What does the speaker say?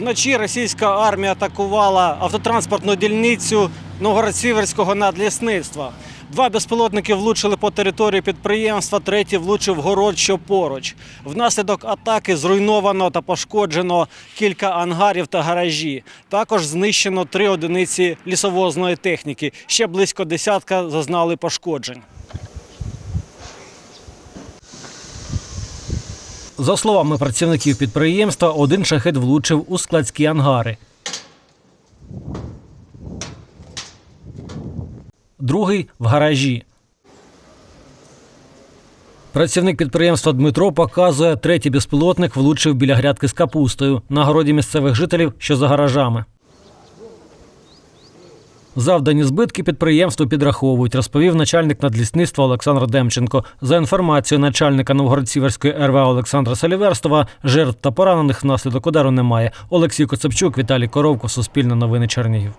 Вночі російська армія атакувала автотранспортну дільницю Новгород-Сіверського надлісництва. Два безпілотники влучили по території підприємства, третій влучив город, що поруч. Внаслідок атаки зруйновано та пошкоджено кілька ангарів та гаражі. Також знищено три одиниці лісовозної техніки. Ще близько десятка зазнали пошкоджень. За словами працівників підприємства, один шахет влучив у складські ангари. Другий в гаражі. Працівник підприємства Дмитро показує, третій безпілотник влучив біля грядки з капустою на городі місцевих жителів, що за гаражами. Завдані збитки підприємству підраховують, розповів начальник надлісництва Олександр Демченко. За інформацією начальника новгородсіверської РВ Олександра Саліверстова, жертв та поранених внаслідок удару немає. Олексій Коцепчук, Віталій Коровко, Суспільне новини Чернігів.